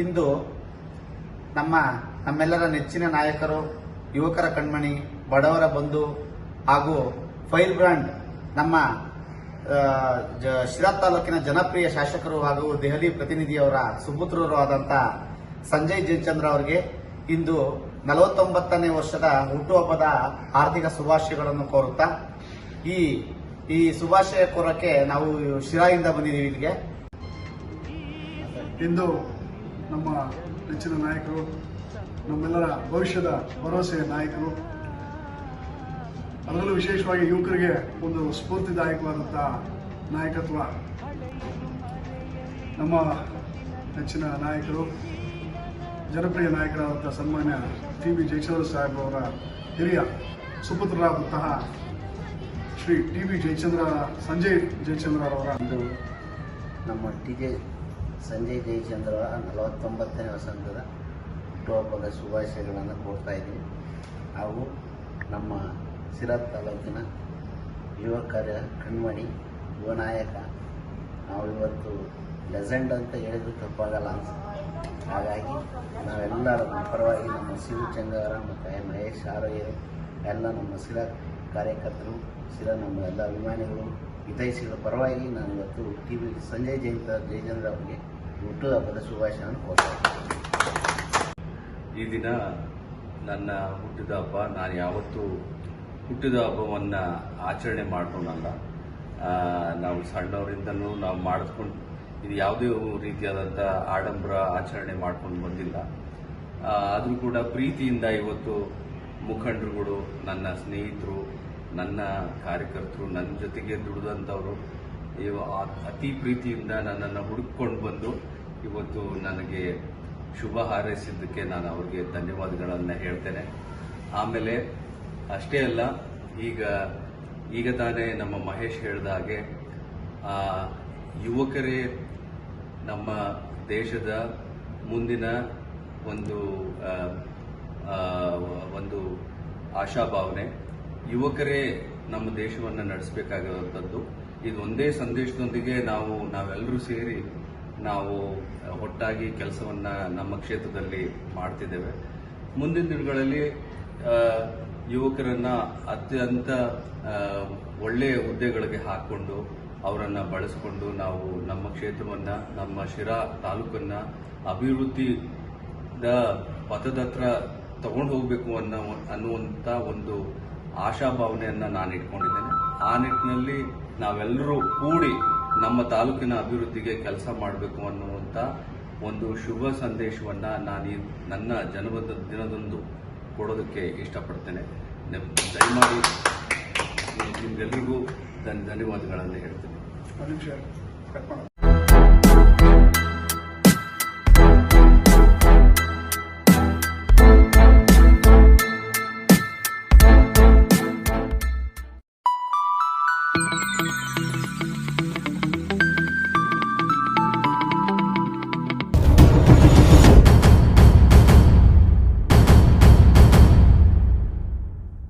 ಇಂದು ನಮ್ಮ ನಮ್ಮೆಲ್ಲರ ನೆಚ್ಚಿನ ನಾಯಕರು, ಯುವಕರ ಕಣ್ಮಣಿ, ಬಡವರ ಬಂಧು ಹಾಗೂ ಫೈಲ್ ಬ್ರಾಂಡ್ ನಮ್ಮ ಶಿರಾ ತಾಲೂಕಿನ ಜನಪ್ರಿಯ ಶಾಸಕರು ಹಾಗೂ ದೆಹಲಿ ಪ್ರತಿನಿಧಿಯವರ ಸುಪುತ್ರರು ಆದಂಥ ಸಂಜಯ್ ಜಯಚಂದ್ರ ಅವರಿಗೆ ಇಂದು ನಲವತ್ತೊಂಬತ್ತನೇ ವರ್ಷದ ಹುಟ್ಟುಹಬ್ಬದ ಆರ್ಥಿಕ ಶುಭಾಶಯಗಳನ್ನು ಕೋರುತ್ತಾ, ಈ ಈ ಶುಭಾಶಯ ಕೋರಕ್ಕೆ ನಾವು ಶಿರಾಯಿಂದ ಬಂದಿದ್ದೀವಿ ಇಲ್ಲಿಗೆ. ಇಂದು ನಮ್ಮ ನೆಚ್ಚಿನ ನಾಯಕರು, ನಮ್ಮೆಲ್ಲರ ಭವಿಷ್ಯದ ಭರವಸೆಯ ನಾಯಕರು. ಅದರಲ್ಲೂ ವಿಶೇಷವಾಗಿ ಯುವಕರಿಗೆ ಒಂದು ಸ್ಫೂರ್ತಿದಾಯಕವಾದಂತಹ ನಾಯಕತ್ವ ನಮ್ಮ ನೆಚ್ಚಿನ ನಾಯಕರು, ಜನಪ್ರಿಯ ನಾಯಕರಾದಂಥ ಸನ್ಮಾನ್ಯ ಟಿ ಬಿ ಜಯಚಂದ್ರ ಸಾಹೇಬ್ ಅವರ ಹಿರಿಯ ಸುಪುತ್ರರಾದಂತಹ ಶ್ರೀ ಟಿ ಬಿ ಜಯಚಂದ್ರ, ಸಂಜಯ್ ಜಯಚಂದ್ರ ಅವರ ಒಂದು ನಮ್ಮ ಟಿ ಸಂಜಯ್ ಜಯಚಂದ್ರ ಅವರ ನಲವತ್ತೊಂಬತ್ತನೇ ವಸಂತದ ಹುಟ್ಟುಹಬ್ಬದ ಶುಭಾಶಯಗಳನ್ನು ಕೋರ್ತಾ ಇದ್ದೀನಿ. ಹಾಗೂ ನಮ್ಮ ಸಿರತ್ ತಾಲೂಕಿನ ಯುವಕರ ಕಣ್ಮಣಿ, ಯುವ ನಾಯಕ, ನಾವು ಇವತ್ತು ಲೆಜೆಂಡ್ ಅಂತ ಹೇಳಿದ್ರು ತಪ್ಪಾಗಲ್ಲ ಅನ್ಸುತ್ತೆ. ಹಾಗಾಗಿ ನಾವೆಲ್ಲರ ಪರವಾಗಿ ನಮ್ಮ ಶಿವು ಚಂದ್ರ ಮತ್ತು ಮಹೇಶ್ ಆರೋಗ್ಯರು ಎಲ್ಲ ನಮ್ಮ ಸಿರಾ ಕಾರ್ಯಕರ್ತರು, ಸಿರ ನಮ್ಮ ಎಲ್ಲ ಅಭಿಮಾನಿಗಳು ಹಿತೈಷಿಗಳ ಪರವಾಗಿ ನಾನು ಇವತ್ತು ಟಿ ವಿ ಸಂಜಯ್ ಜಯಂತ, ಜಯಚಂದ್ರ ಅವರಿಗೆ ಹುಟ್ಟುಹಬ್ಬದ ಶುಭಾಶಯವನ್ನು ಇದ್ದೀನಿ ಈ ದಿನ ನನ್ನ ಹುಟ್ಟಿದ ಹಬ್ಬ, ನಾನು ಯಾವತ್ತೂ ಹುಟ್ಟಿದ ಹಬ್ಬವನ್ನು ಆಚರಣೆ ಮಾಡ್ಕೊಂಡಲ್ಲ. ನಾವು ಸಣ್ಣವರಿಂದಲೂ ನಾವು ಮಾಡಿಸ್ಕೊಂಡು, ಇದು ಯಾವುದೇ ರೀತಿಯಾದಂಥ ಆಡಂಬರ ಆಚರಣೆ ಮಾಡ್ಕೊಂಡು ಬಂದಿಲ್ಲ. ಆದರೂ ಕೂಡ ಪ್ರೀತಿಯಿಂದ ಇವತ್ತು ಮುಖಂಡರುಗಳು, ನನ್ನ ಸ್ನೇಹಿತರು, ನನ್ನ ಕಾರ್ಯಕರ್ತರು, ನನ್ನ ಜೊತೆಗೆ ದುಡಿದಂಥವರು ಅತಿ ಪ್ರೀತಿಯಿಂದ ನನ್ನನ್ನು ಹುಡುಕೊಂಡು ಬಂದು ಇವತ್ತು ನನಗೆ ಶುಭ ಹಾರೈಸಿದ್ದಕ್ಕೆ ನಾನು ಅವ್ರಿಗೆ ಧನ್ಯವಾದಗಳನ್ನು ಹೇಳ್ತೇನೆ. ಆಮೇಲೆ ಅಷ್ಟೇ ಅಲ್ಲ, ಈಗ ಈಗ ತಾನೇ ನಮ್ಮ ಮಹೇಶ್ ಹೇಳಿದ ಹಾಗೆ ಯುವಕರೇ, ನಮ್ಮ ದೇಶದ ಮುಂದಿನ ಒಂದು ಒಂದು ಆಶಾಭಾವನೆ, ಯುವಕರೇ ನಮ್ಮ ದೇಶವನ್ನು ನಡೆಸಬೇಕಾಗಿರುವಂಥದ್ದು. ಇದು ಒಂದೇ ಸಂದೇಶದೊಂದಿಗೆ ನಾವು, ನಾವೆಲ್ಲರೂ ಸೇರಿ ನಾವು ಒಟ್ಟಾಗಿ ಕೆಲಸವನ್ನ ನಮ್ಮ ಕ್ಷೇತ್ರದಲ್ಲಿ ಮಾಡ್ತಿದ್ದೇವೆ. ಮುಂದಿನ ದಿನಗಳಲ್ಲಿ ಯುವಕರನ್ನ ಅತ್ಯಂತ ಒಳ್ಳೆಯ ಹುದ್ದೆಗಳಿಗೆ ಹಾಕೊಂಡು ಅವರನ್ನ ಬಳಸಿಕೊಂಡು ನಾವು ನಮ್ಮ ಕ್ಷೇತ್ರವನ್ನ, ನಮ್ಮ ಶಿರಾ ತಾಲೂಕನ್ನ ಅಭಿವೃದ್ಧಿದ ಪಥದತ್ರ ತಗೊಂಡು ಹೋಗಬೇಕು ಅನ್ನೋ ಅನ್ನುವಂಥ ಒಂದು ಆಶಾಭಾವನೆಯನ್ನ ನಾನು ಇಟ್ಕೊಂಡಿದ್ದೇನೆ. ಆ ನಿಟ್ಟಿನಲ್ಲಿ ನಾವೆಲ್ಲರೂ ಕೂಡಿ ನಮ್ಮ ತಾಲೂಕಿನ ಅಭಿವೃದ್ಧಿಗೆ ಕೆಲಸ ಮಾಡಬೇಕು ಅನ್ನುವಂಥ ಒಂದು ಶುಭ ಸಂದೇಶವನ್ನು ನಾನು ನನ್ನ ಜನ್ಮದ ದಿನದಂದು ಕೊಡೋದಕ್ಕೆ ಇಷ್ಟಪಡ್ತೇನೆ. ದಯಮಾಡಿ ನಿಮಗೆಲ್ಲರಿಗೂ ಧನ್ ಧನ್ಯವಾದಗಳನ್ನು ಹೇಳ್ತೇನೆ.